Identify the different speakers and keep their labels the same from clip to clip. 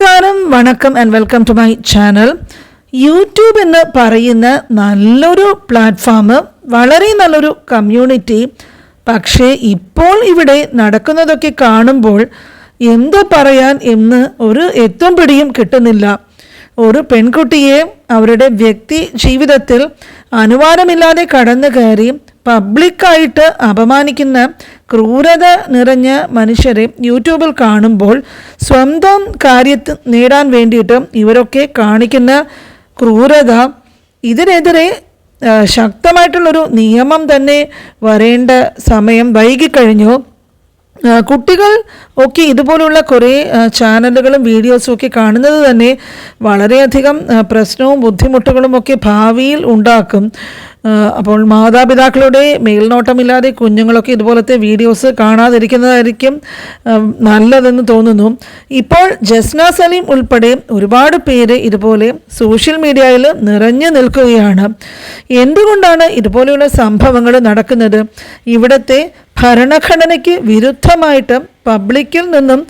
Speaker 1: നമസ്കാരം വണക്കം and welcome to my channel YouTube എന്ന് പറയുന്ന നല്ലൊരു പ്ലാറ്റ്ഫോം വളരെ നല്ലൊരു കമ്മ്യൂണിറ്റി പക്ഷേ ഇപ്പോൾ ഇവിടെ നടക്കുന്നതൊക്കെ കാണുമ്പോൾ എന്തോ പറയാൻ എന്ന് ഒരു എത്തും പിടിയും കിട്ടുന്നില്ല. ഒരു പെൺകുട്ടിയെ അവരുടെ വ്യക്തി ജീവിതത്തിൽ അനുവാദമില്ലാതെ കടന്നു കയറി പബ്ലിക്കായിട്ട് അപമാനിക്കുന്ന ക്രൂരത നിറഞ്ഞ മനുഷ്യരെ യൂട്യൂബിൽ കാണുമ്പോൾ സ്വന്തം കാര്യത്തിൽ നേടാൻ വേണ്ടിയിട്ട് ഇവരൊക്കെ കാണിക്കുന്ന ക്രൂരത ഇതിനെതിരെ ശക്തമായിട്ടുള്ളൊരു നിയമം തന്നെ വരേണ്ട സമയം വൈകിക്കഴിഞ്ഞു. കുട്ടികൾ ഒക്കെ ഇതുപോലുള്ള കുറേ ചാനലുകളും വീഡിയോസും ഒക്കെ കാണുന്നത് തന്നെ വളരെയധികം പ്രശ്നവും ബുദ്ധിമുട്ടുകളും ഒക്കെ ഭാവിയിൽ ഉണ്ടാക്കും. അപ്പോൾ മാതാപിതാക്കളുടെ മേൽനോട്ടമില്ലാതെ കുഞ്ഞുങ്ങളൊക്കെ ഇതുപോലത്തെ വീഡിയോസ് കാണാതിരിക്കുന്നതായിരിക്കും നല്ലതെന്ന് തോന്നുന്നു. ഇപ്പോൾ ജസ്ന സലീം ഉൾപ്പെടെ ഒരുപാട് പേര് ഇതുപോലെ സോഷ്യൽ മീഡിയയിൽ നിറഞ്ഞു നിൽക്കുകയാണ്. എന്തുകൊണ്ടാണ് ഇതുപോലെയുള്ള സംഭവങ്ങൾ നടക്കുന്നത്? ഇവിടുത്തെ ഭരണഘടനയ്ക്ക് വിരുദ്ധമായിട്ട് പബ്ലിക്കിൽ നിന്നും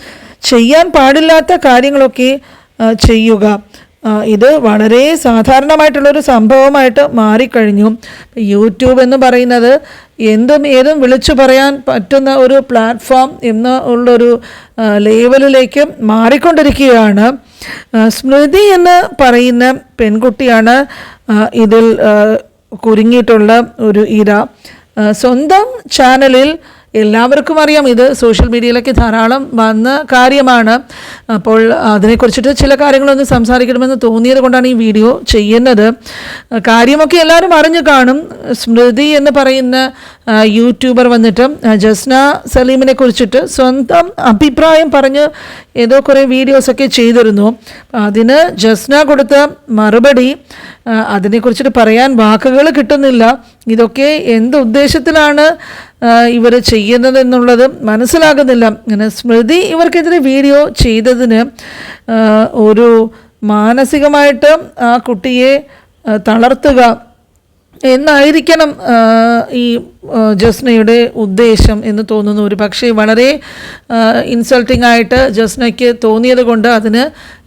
Speaker 1: ചെയ്യാൻ പാടില്ലാത്ത കാര്യങ്ങളൊക്കെ ചെയ്യുക. ഇത് വളരെ സാധാരണമായിട്ടുള്ളൊരു സംഭവമായിട്ട് മാറിക്കഴിഞ്ഞു. യൂട്യൂബ് എന്ന് പറയുന്നത് എന്തും ഏതും വിളിച്ചു പറയാൻ പറ്റുന്ന ഒരു പ്ലാറ്റ്ഫോം എന്ന് ഉള്ളൊരു ലേവലിലേക്ക് മാറിക്കൊണ്ടിരിക്കുകയാണ്. സ്മൃതി എന്ന് പറയുന്ന പെൺകുട്ടിയാണ് ഇതിൽ കുരുങ്ങിയിട്ടുള്ള ഒരു ഇര. ആ, സ്വന്തം ചാനലിൽ എല്ലാവർക്കും അറിയാം. ഇത് സോഷ്യൽ മീഡിയയിലൊക്കെ ധാരാളം വന്ന കാര്യമാണ്. അപ്പോൾ അതിനെക്കുറിച്ചിട്ട് ചില കാര്യങ്ങളൊന്ന് സംസാരിക്കണമെന്ന് തോന്നിയത് കൊണ്ടാണ് ഈ വീഡിയോ ചെയ്യുന്നത്. കാര്യമൊക്കെ എല്ലാവരും അറിഞ്ഞു കാണും. സ്മൃതി എന്ന് പറയുന്ന യൂട്യൂബർ വന്നിട്ട് ജസ്ന സലീമിനെ കുറിച്ചിട്ട് സ്വന്തം അഭിപ്രായം പറഞ്ഞ് ഏതോ കുറേ വീഡിയോസൊക്കെ ചെയ്തിരുന്നു. അതിന് ജസ്ന കൊടുത്ത മറുപടി അതിനെക്കുറിച്ചിട്ട് പറയാൻ വാക്കുകൾ കിട്ടുന്നില്ല. ഇതൊക്കെ എന്ത് ഉദ്ദേശത്തിലാണ് ഇവർ ചെയ്യുന്നത് എന്നുള്ളത് മനസ്സിലാകുന്നില്ല. ഇങ്ങനെ സ്മൃതി ഇവർക്കെതിരെ വീഡിയോ ചെയ്തതിന് ഒരു മാനസികമായിട്ട് ആ കുട്ടിയെ തളർത്തുക എന്നായിരിക്കണം ഈ ജസ്നയുടെ ഉദ്ദേശം എന്ന് തോന്നുന്നു. ഒരു പക്ഷേ വളരെ ഇൻസൾട്ടിംഗ് ആയിട്ട് ജസ്നയ്ക്ക് തോന്നിയത് കൊണ്ട് അതിന്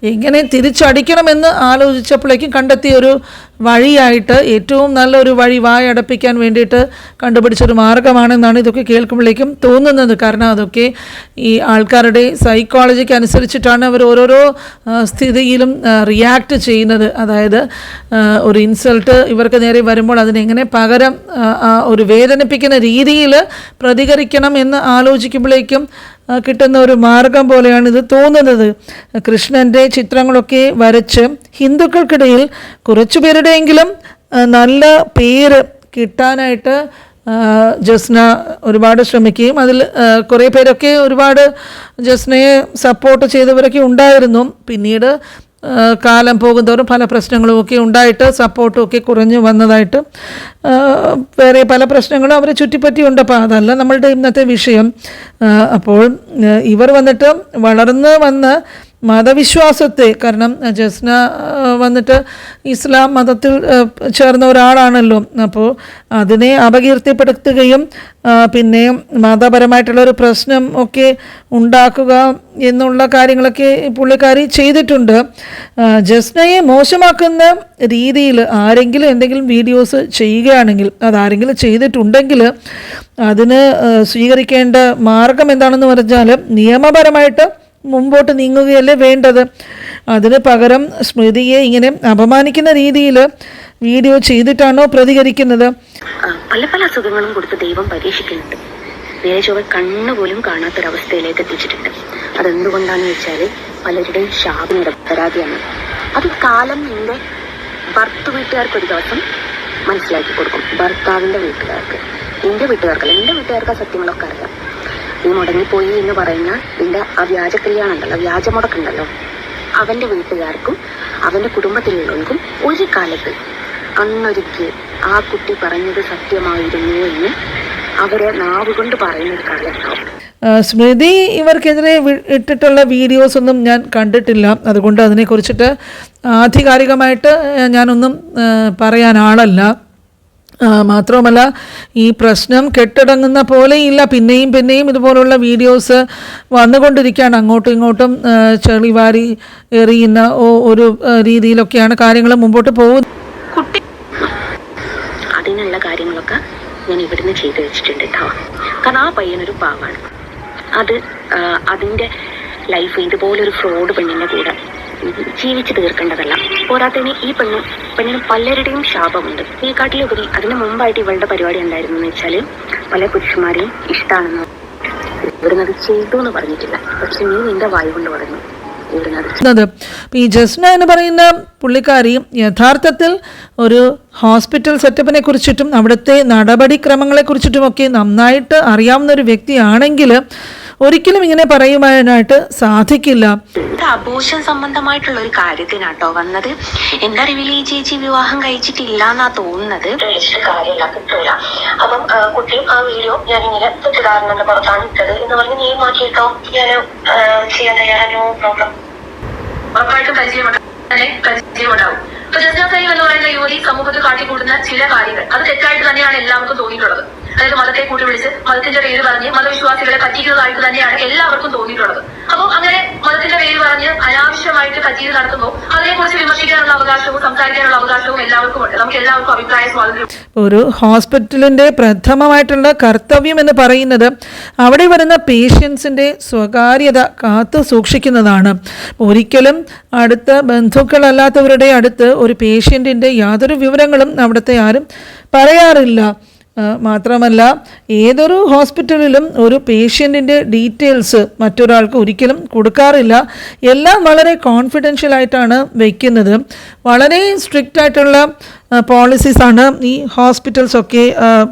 Speaker 1: എങ്ങനെ തിരിച്ചടിക്കണമെന്ന് ആലോചിച്ചപ്പോഴേക്കും കണ്ടെത്തിയ ഒരു വഴിയായിട്ട് ഏറ്റവും നല്ലൊരു വഴി വായടപ്പിക്കാൻ വേണ്ടിയിട്ട് കണ്ടുപിടിച്ചൊരു മാർഗമാണെന്നാണ് ഇതൊക്കെ കേൾക്കുമ്പോഴേക്കും തോന്നുന്നത്. കാരണം അതൊക്കെ ഈ ആൾക്കാരുടെ സൈക്കോളജിക്ക് അനുസരിച്ചിട്ടാണ് അവർ ഓരോരോ സ്ഥിതിയിലും റിയാക്ട് ചെയ്യുന്നത്. അതായത് ഒരു ഇൻസൾട്ട് ഇവർക്ക് നേരെ വരുമ്പോൾ അതിനെങ്ങനെ പകരം ഒരു വേദനിപ്പിക്കുന്ന രീതിയിൽ പ്രതികരിക്കണം എന്ന് ആലോചിക്കുമ്പോഴേക്കും കിട്ടുന്ന ഒരു മാർഗം പോലെയാണ് ഇത് തോന്നുന്നത്. കൃഷ്ണന്റെ ചിത്രങ്ങളൊക്കെ വരച്ച് ഹിന്ദുക്കൾക്കിടയിൽ കുറച്ചു പേരുടെയെങ്കിലും നല്ല പേര് കിട്ടാനായിട്ട് ജസ്ന ഒരുപാട് ശ്രമിക്കുകയും അതിൽ കുറേ പേരൊക്കെ ഒരുപാട് ജസ്നയെ സപ്പോർട്ട് ചെയ്തവരൊക്കെ ഉണ്ടായിരുന്നു. പിന്നീട് കാലം പോകുന്തോറും പല പ്രശ്നങ്ങളും ഒക്കെ ഉണ്ടായിട്ട് സപ്പോർട്ടും ഒക്കെ കുറഞ്ഞു വന്നതായിട്ട് വേറെ പല പ്രശ്നങ്ങളും അവരെ ചുറ്റിപ്പറ്റിയുണ്ട് അപ്പോൾ അതല്ല നമ്മളുടെ ഇന്നത്തെ വിഷയം. അപ്പോൾ ഇവർ വന്നിട്ട് വളർന്ന് വന്ന് മതവിശ്വാസത്തെ കാരണം ജസ്ന വന്നിട്ട് ഇസ്ലാം മതത്തിൽ ചേർന്ന ഒരാളാണല്ലോ. അപ്പോൾ അതിനെ അപകീർത്തിപ്പെടുത്തുകയും പിന്നെ മതപരമായിട്ടുള്ള ഒരു പ്രശ്നം ഒക്കെ ഉണ്ടാക്കുക എന്നുള്ള കാര്യങ്ങളൊക്കെ പുള്ളിക്കാരി ചെയ്തിട്ടുണ്ട്. ജസ്നയെ മോശമാക്കുന്ന രീതിയിൽ ആരെങ്കിലും എന്തെങ്കിലും വീഡിയോസ് ചെയ്യുകയാണെങ്കിൽ അതാരെങ്കിലും ചെയ്തിട്ടുണ്ടെങ്കിൽ അതിന് സ്വീകരിക്കേണ്ട മാർഗം എന്താണെന്ന് പറഞ്ഞാൽ നിയമപരമായിട്ട് മുമ്പോട്ട് നീങ്ങുകയല്ലേ വേണ്ടത്? അതിന് പകരം സ്മൃതിയെ ഇങ്ങനെ അപമാനിക്കുന്ന രീതിയിൽ വീഡിയോ ചെയ്തിട്ടാണോ പ്രതികരിക്കുന്നത്?
Speaker 2: പല പല അസുഖങ്ങളും കൊടുത്ത് ദൈവം പരീക്ഷിക്കുന്നുണ്ട്. നേരെ കണ്ണു പോലും കാണാത്തൊരവസ്ഥയിലേക്ക് എത്തിച്ചിട്ടുണ്ട്. അതെന്തുകൊണ്ടാന്ന് വെച്ചാൽ പലരുടെയും ശാപം നിരപരാധിയാണ് അത് കാലം നിന്റെ ഭർത്ത് വീട്ടുകാർക്ക് ഒരു ദിവസം മനസ്സിലാക്കി കൊടുക്കും. ഭർത്താവിന്റെ വീട്ടുകാർക്ക് എന്റെ വീട്ടുകാർക്കല്ല എന്റെ വീട്ടുകാർക്ക് ആ സത്യങ്ങളൊക്കെ അറിയാം. നീ മുടങ്ങിപ്പോയി എന്ന് പറയുന്ന നിന്റെ ആ വ്യാജ കല്യാണം വ്യാജ മുടക്കുണ്ടല്ലോ അവന്റെ വീട്ടുകാർക്കും അവന്റെ കുടുംബത്തിലുള്ളവർക്കും ഒരു കാലത്ത് അന്നൊരിക്കൽ ആ കുട്ടി പറഞ്ഞത് സത്യമായിരുന്നു എന്ന് അവരെ നാവ് കൊണ്ട് പറയുന്ന ഒരു കാലം
Speaker 1: സ്മൃതി ഇവർക്കെതിരെ ഇട്ടിട്ടുള്ള വീഡിയോസ് ഒന്നും ഞാൻ കണ്ടിട്ടില്ല. അതുകൊണ്ട് അതിനെക്കുറിച്ചിട്ട് ആധികാരികമായിട്ട് ഞാനൊന്നും പറയാനാളല്ല മാത്രവുമല്ല ഈ പ്രശ്നം കെട്ടടങ്ങുന്ന പോലെയില്ല. പിന്നെയും പിന്നെയും ഇതുപോലുള്ള വീഡിയോസ് വന്നുകൊണ്ടിരിക്കുകയാണ്. അങ്ങോട്ടും ഇങ്ങോട്ടും ചെളിവാരി ചെളി വാരി എറിയുന്ന ഒരു രീതിയിലൊക്കെയാണ് കാര്യങ്ങൾ മുമ്പോട്ട് പോകുന്നത്.
Speaker 2: അതിനുള്ള കാര്യങ്ങളൊക്കെ ഞാൻ ഇവിടുന്ന് ചെയ്തു വെച്ചിട്ടുണ്ട് കേട്ടോ കാരണം ആ പയ്യനൊരു പാവാണ്. അത് അതിന്റെ ലൈഫ് ഇതുപോലൊരു ഫ്രോഡ് പെണ്ണിന്റെ കൂടെ ജീവിച്ചു തീർക്കേണ്ടതല്ല. പോരാത്തതിന് ഈ പെണ്ണ് പെണ്ണിന് പലരുടെയും ശാപമുണ്ട്. ഇതിനെക്കാട്ടിലുപരി അതിന് മുമ്പായിട്ട് ഇവളുടെ പരിപാടി എന്തായിരുന്നു എന്ന് വെച്ചാൽ പല പുരുഷന്മാരെയും ഇഷ്ടമാണെന്ന് ഇവിടുന്ന് അത് ചെയ്തു എന്ന് പറഞ്ഞിട്ടില്ല. പക്ഷെ നീ നിന്റെ വായു കൊണ്ട് പറഞ്ഞു
Speaker 1: ഈ ജസ്ന എന്ന് പറയുന്ന പുള്ളിക്കാരി യഥാർത്ഥത്തിൽ ഒരു ഹോസ്പിറ്റൽ സെറ്റപ്പിനെ കുറിച്ചിട്ടും അവിടുത്തെ നടപടിക്രമങ്ങളെ കുറിച്ചിട്ടുമൊക്കെ നന്നായിട്ട് അറിയാവുന്ന ഒരു വ്യക്തിയാണെങ്കിൽ ഒരിക്കലും ഇങ്ങനെ പറയുവാനായിട്ട് സാധിക്കില്ല.
Speaker 2: അബോഷൻ സംബന്ധമായിട്ടുള്ള ഒരു കാര്യത്തിനാട്ടോ വന്നത്. എന്റെ അറിവിൽ ഈ ചേച്ചി വിവാഹം കഴിച്ചിട്ടില്ല എന്നാ തോന്നുന്നത്
Speaker 3: കാര്യമില്ല കിട്ടൂല. അപ്പം കുട്ടിയും ആ വീഡിയോ ഞാൻ ഇങ്ങനെ തെറ്റിദ്ധാരണന്റെ പുറത്താണ് ഇട്ടത് എന്ന് പറഞ്ഞ് നീ മാറ്റിയിട്ടോ? ഞാൻ ചെയ്യാൻ തയ്യാറാണ്? നോ പ്രോബ്ലം
Speaker 4: ഉറപ്പായിട്ടും പരിചയമുണ്ടാവും തന്നെ പരിചയമുണ്ടാവും ഇപ്പൊ എന്ന് പറയുന്ന യുവതി സമൂഹത്തിൽ കാട്ടിക്കൂട്ടുന്ന ചില കാര്യങ്ങൾ. അത് തെറ്റായിട്ട് തന്നെയാണ് എല്ലാവർക്കും തോന്നിയിട്ടുള്ളത്. അതായത് മതത്തെ കൂട്ടി വിളിച്ച് മതത്തിന്റെ പേര് പറഞ്ഞ് മതവിശ്വാസികളെ പറ്റിക്കുന്നതായിട്ട് തന്നെയാണ് എല്ലാവർക്കും തോന്നിയിട്ടുള്ളത്. അപ്പോൾ അങ്ങനെ മതത്തിന്റെ പേര് പറഞ്ഞ് അനാവശ്യമായിട്ട് പറ്റിയത് നടത്തുമ്പോൾ അതിനെക്കുറിച്ച് വിമർശിക്കാനുള്ള അവകാശവും സംസാരിക്കാനുള്ള അവകാശവും എല്ലാവർക്കും
Speaker 1: ഒരു ഹോസ്പിറ്റലിന്റെ പ്രഥമമായിട്ടുള്ള കർത്തവ്യം എന്ന് പറയുന്നത് അവിടെ വരുന്ന പേഷ്യൻസിന്റെ സ്വകാര്യത കാത്തു സൂക്ഷിക്കുന്നതാണ്. ഒരിക്കലും അടുത്ത ബന്ധുക്കളല്ലാത്തവരുടെ അടുത്ത് ഒരു പേഷ്യന്റിന്റെ യാതൊരു വിവരങ്ങളും അവിടുത്തെ ആരും പറയാറില്ല. മാത്രമല്ല ഏതൊരു ഹോസ്പിറ്റലിലും ഒരു പേഷ്യന്റിന്റെ ഡീറ്റെയിൽസ് മറ്റൊരാൾക്ക് ഒരിക്കലും കൊടുക്കാറില്ല. എല്ലാം വളരെ കോൺഫിഡൻഷ്യൽ ആയിട്ടാണ് വയ്ക്കുന്നത് വളരെ സ്ട്രിക്റ്റ് ആയിട്ടുള്ള പോളിസീസാണ് ഈ ഹോസ്പിറ്റൽസൊക്കെ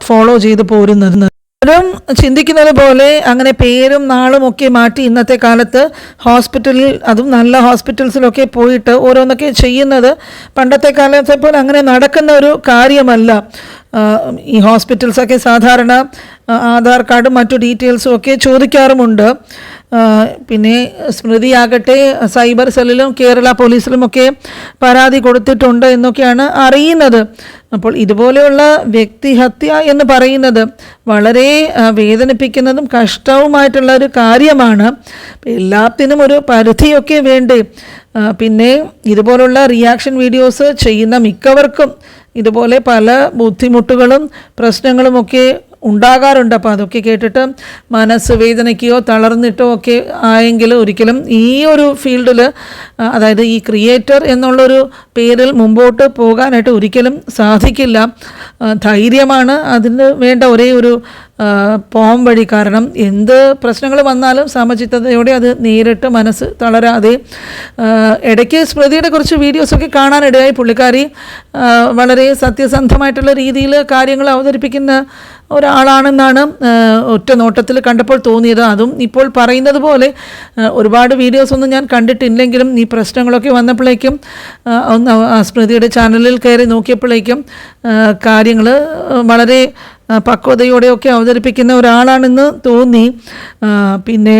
Speaker 1: ഫോളോ ചെയ്തു പോരുന്നത്. പലരും ചിന്തിക്കുന്നത് പോലെ അങ്ങനെ പേരും നാളും ഒക്കെ മാറ്റി ഇന്നത്തെ കാലത്ത് ഹോസ്പിറ്റലിൽ അതും നല്ല ഹോസ്പിറ്റൽസിലൊക്കെ പോയിട്ട് ഓരോന്നൊക്കെ ചെയ്യുന്നത് പണ്ടത്തെ കാലത്തെ പോലെ അങ്ങനെ നടക്കുന്ന ഒരു കാര്യമല്ല. ഈ ഹോസ്പിറ്റൽസൊക്കെ സാധാരണ ആധാർ കാർഡും മറ്റു ഡീറ്റെയിൽസും ഒക്കെ ചോദിക്കാറുമുണ്ട്. പിന്നെ സ്മൃതിയാകട്ടെ സൈബർ സെല്ലിലും കേരള പോലീസിലുമൊക്കെ പരാതി കൊടുത്തിട്ടുണ്ട് എന്നൊക്കെയാണ് അറിയുന്നത്. അപ്പോൾ ഇതുപോലെയുള്ള വ്യക്തിഹത്യ എന്ന് പറയുന്നത് വളരെ വേദനിപ്പിക്കുന്നതും കഷ്ടവുമായിട്ടുള്ള ഒരു കാര്യമാണ്. എല്ലാത്തിനും ഒരു പരിധിയൊക്കെ വേണ്ടേ. പിന്നെ ഇതുപോലുള്ള റിയാക്ഷൻ വീഡിയോസ് ചെയ്യുന്ന മിക്കവർക്കും ഇതുപോലെ പല ബുദ്ധിമുട്ടുകളും പ്രശ്നങ്ങളുമൊക്കെ ഉണ്ടാകാറുണ്ട്. അപ്പോൾ അതൊക്കെ കേട്ടിട്ട് മനസ്സ് വേദനയ്ക്കോ തളർന്നിട്ടോ ഒക്കെ ആയെങ്കിൽ ഒരിക്കലും ഈ ഒരു ഫീൽഡിൽ അതായത് ഈ ക്രിയേറ്റർ എന്നുള്ളൊരു പേരിൽ മുമ്പോട്ട് പോകാനായിട്ട് ഒരിക്കലും സാധിക്കില്ല. ധൈര്യമാണ് അതിന് വേണ്ട ഒരേ ഒരു ആ, പോം വഴി കാരണം എന്ത് പ്രശ്നങ്ങൾ വന്നാലും സമചിത്തതയോടെ അത് നേരിട്ട് മനസ്സ് തളരാതെ ഇടയ്ക്ക് സ്മൃതിയുടെ കുറച്ച് വീഡിയോസൊക്കെ കാണാനിടയായി പുള്ളിക്കാരി വളരെ സത്യസന്ധമായിട്ടുള്ള രീതിയിൽ കാര്യങ്ങൾ അവതരിപ്പിക്കുന്ന ഒരാളാണെന്നാണ് ഒറ്റ നോട്ടത്തിൽ കണ്ടപ്പോൾ തോന്നിയത്. അതും ഇപ്പോൾ പറയുന്നത് പോലെ ഒരുപാട് വീഡിയോസൊന്നും ഞാൻ കണ്ടിട്ടില്ലെങ്കിലും ഈ പ്രശ്നങ്ങളൊക്കെ വന്നപ്പോഴേക്കും ഒന്ന് സ്മൃതിയുടെ ചാനലിൽ കയറി നോക്കിയപ്പോഴേക്കും കാര്യങ്ങൾ വളരെ പക്വതയോടെയൊക്കെ അവതരിപ്പിക്കുന്ന ഒരാളാണെന്ന് തോന്നി. പിന്നെ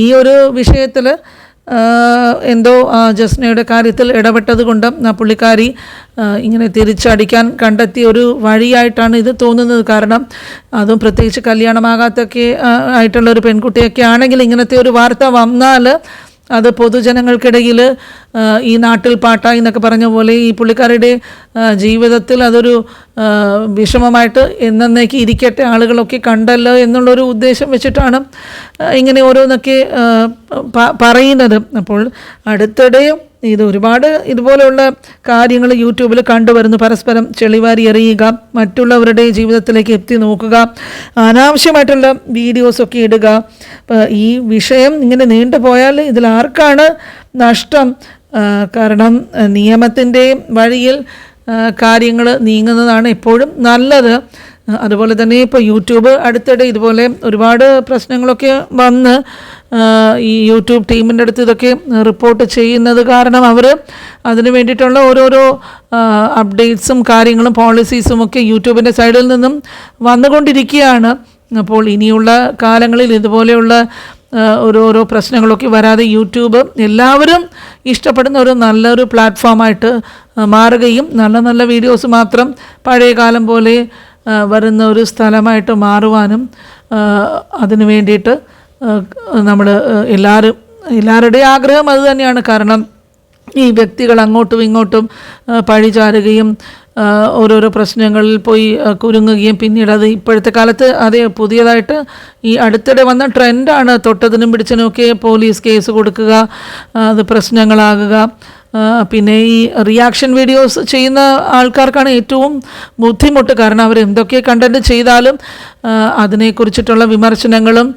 Speaker 1: ഈ ഒരു വിഷയത്തിൽ എന്തോ ജസ്നയുടെ കാര്യത്തിൽ ഇടപെട്ടത് കൊണ്ട് ആ പുള്ളിക്കാരി ഇങ്ങനെ തിരിച്ചടിക്കാൻ കണ്ടെത്തിയ ഒരു വഴിയായിട്ടാണ് ഇത് തോന്നുന്നത്. കാരണം അതും പ്രത്യേകിച്ച് കല്യാണമാകാത്തൊക്കെ ആയിട്ടുള്ള ഒരു പെൺകുട്ടിയൊക്കെ ആണെങ്കിൽ ഇങ്ങനത്തെ ഒരു വാർത്ത വന്നാൽ അത് പൊതുജനങ്ങൾക്കിടയിൽ ഈ നാട്ടിൽ പാട്ടായി എന്നൊക്കെ പറഞ്ഞ പോലെ ഈ പുള്ളിക്കാരുടെ ജീവിതത്തിൽ അതൊരു വിഷമമായിട്ട് എന്നേക്ക് ഇരിക്കട്ടെ ആളുകളൊക്കെ കണ്ടല്ലോ എന്നുള്ളൊരു ഉദ്ദേശം വെച്ചിട്ടാണ് ഇങ്ങനെ ഓരോന്നൊക്കെ പറയുന്നത്. അപ്പോൾ അടുത്തിടെ ഇത് ഒരുപാട് ഇതുപോലെയുള്ള കാര്യങ്ങൾ യൂട്യൂബിൽ കണ്ടുവരുന്നു. പരസ്പരം ചെളിവാരി എറിയുക മറ്റുള്ളവരുടെ ജീവിതത്തിലേക്ക് എത്തി നോക്കുക അനാവശ്യമായിട്ടുള്ള വീഡിയോസൊക്കെ ഇടുക. ഈ വിഷയം ഇങ്ങനെ നീണ്ടുപോയാൽ ഇതിൽ ആർക്കാണ് നഷ്ടം? കാരണം നിയമത്തിന്റെ വഴിയിൽ കാര്യങ്ങൾ നീങ്ങുന്നതാണ് എപ്പോഴും നല്ലത്. അതുപോലെ തന്നെ ഇപ്പോൾ യൂട്യൂബ് അടുത്തിടെ ഇതുപോലെ ഒരുപാട് പ്രശ്നങ്ങളൊക്കെ വന്ന് ഈ യൂട്യൂബ് ടീമിന്റെ അടുത്ത് ഇതൊക്കെ റിപ്പോർട്ട് ചെയ്യുന്നത് കാരണം അവർ അതിന് വേണ്ടിയിട്ടുള്ള ഓരോരോ അപ്ഡേറ്റ്സും കാര്യങ്ങളും പോളിസീസും ഒക്കെ യൂട്യൂബിന്റെ സൈഡിൽ നിന്നും വന്നുകൊണ്ടിരിക്കുകയാണ്. അപ്പോൾ ഇനിയുള്ള കാലങ്ങളിൽ ഇതുപോലെയുള്ള ഓരോരോ പ്രശ്നങ്ങളൊക്കെ വരാതെ യൂട്യൂബ് എല്ലാവരും ഇഷ്ടപ്പെടുന്ന ഒരു നല്ലൊരു പ്ലാറ്റ്ഫോമായിട്ട് മാറുകയും നല്ല നല്ല വീഡിയോസ് മാത്രം പഴയ കാലം പോലെ വരുന്ന ഒരു സ്ഥലമായിട്ട് മാറുവാനും അതിന് വേണ്ടിയിട്ട് നമ്മൾ എല്ലാവരും എല്ലാവരുടെയും ആഗ്രഹം അത് തന്നെയാണ്. കാരണം ഈ വ്യക്തികൾ അങ്ങോട്ടും ഇങ്ങോട്ടും പഴിചാരുകയും ഓരോരോ പ്രശ്നങ്ങളിൽ പോയി കുരുങ്ങുകയും പിന്നീട് അത് ഇപ്പോഴത്തെ കാലത്ത് അതേ പുതിയതായിട്ട് ഈ അടുത്തിടെ വന്ന ട്രെൻഡാണ്. തൊട്ടതിനും പിടിച്ചതിനുമൊക്കെ പോലീസ് കേസ് കൊടുക്കുക അത് പ്രശ്നങ്ങളാകുക പിന്നെ ഈ റിയാക്ഷൻ വീഡിയോസ് ചെയ്യുന്ന ആൾക്കാർക്കാണ് ഏറ്റവും ബുദ്ധിമുട്ട്. കാരണം അവർ എന്തൊക്കെ കണ്ടന്റ് ചെയ്താലും അതിനെക്കുറിച്ചിട്ടുള്ള വിമർശനങ്ങളും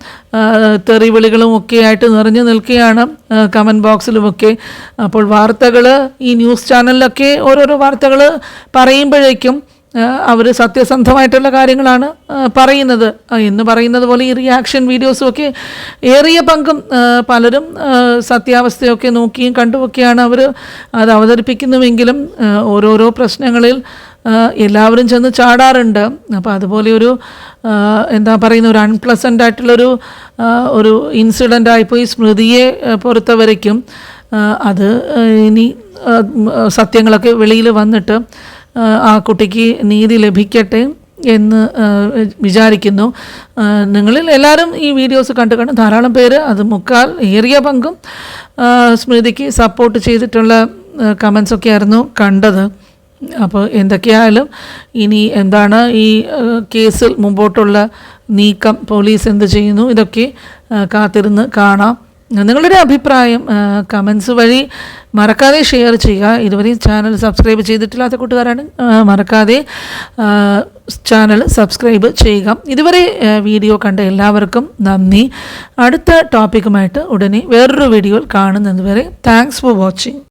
Speaker 1: തെറിവിളികളും ഒക്കെ ആയിട്ട് നിറഞ്ഞു നിൽക്കുകയാണ് കമന്റ് ബോക്സിലുമൊക്കെ അപ്പോൾ വാർത്തകൾ ഈ ന്യൂസ് ചാനലിലൊക്കെ ഓരോരോ വാർത്തകൾ പറയുമ്പോഴേക്കും അവർ സത്യസന്ധമായിട്ടുള്ള കാര്യങ്ങളാണ് പറയുന്നത്. എന്ന് പറയുന്നത് പോലെ ഈ റിയാക്ഷൻ വീഡിയോസും ഒക്കെ ഏറിയ പങ്കും പലരും സത്യാവസ്ഥയൊക്കെ നോക്കിയും കണ്ടുമൊക്കെയാണ് അവർ അത് അവതരിപ്പിക്കുന്നുവെങ്കിലും ഓരോരോ പ്രശ്നങ്ങളിൽ എല്ലാവരും ചെന്ന് ചാടാറുണ്ട്. അപ്പോൾ അതുപോലെ ഒരു എന്താ പറയുന്ന ഒരു അൺപ്ലസന്റ് ആയിട്ടുള്ളൊരു ഒരു ഇൻസിഡന്റ് ആയിപ്പോയി സ്മൃതിയെ പുറത്തവരയ്ക്കും. അത് ഇനി സത്യങ്ങളൊക്കെ വെളിയിൽ വന്നിട്ട് ആ, കുട്ടിക്ക് നീതി ലഭിക്കട്ടെ എന്ന് വിചാരിക്കുന്നു. നിങ്ങളിൽ എല്ലാവരും ഈ വീഡിയോസ് കണ്ടു കണ്ട് ധാരാളം പേര് അത് മുക്കാൽ ഏറിയ പങ്കും സ്മൃതിക്ക് സപ്പോർട്ട് ചെയ്തിട്ടുള്ള കമൻസ് ഒക്കെ ആയിരുന്നു കണ്ടത്. അപ്പോൾ എന്തൊക്കെയായാലും ഇനി എന്താണ് ഈ കേസിൽ മുമ്പോട്ടുള്ള നീക്കം പോലീസ് എന്ത് ചെയ്യുന്നു? ഇതൊക്കെ കാത്തിരുന്ന് കാണാം. നിങ്ങളുടെ അഭിപ്രായം കമൻസ് വഴി മറക്കാതെ ഷെയർ ചെയ്യുക. ഇതുവരെ ചാനൽ സബ്സ്ക്രൈബ് ചെയ്തിട്ടില്ലാത്ത കൂട്ടുകാരാണ് മറക്കാതെ ചാനൽ സബ്സ്ക്രൈബ് ചെയ്യുക. ഇതുവരെ വീഡിയോ കണ്ട എല്ലാവർക്കും നന്ദി. അടുത്ത ടോപ്പിക്കുമായിട്ട് ഉടനെ വേറൊരു വീഡിയോയിൽ കാണുന്നത് വരെ താങ്ക്സ് ഫോർ വാച്ചിങ്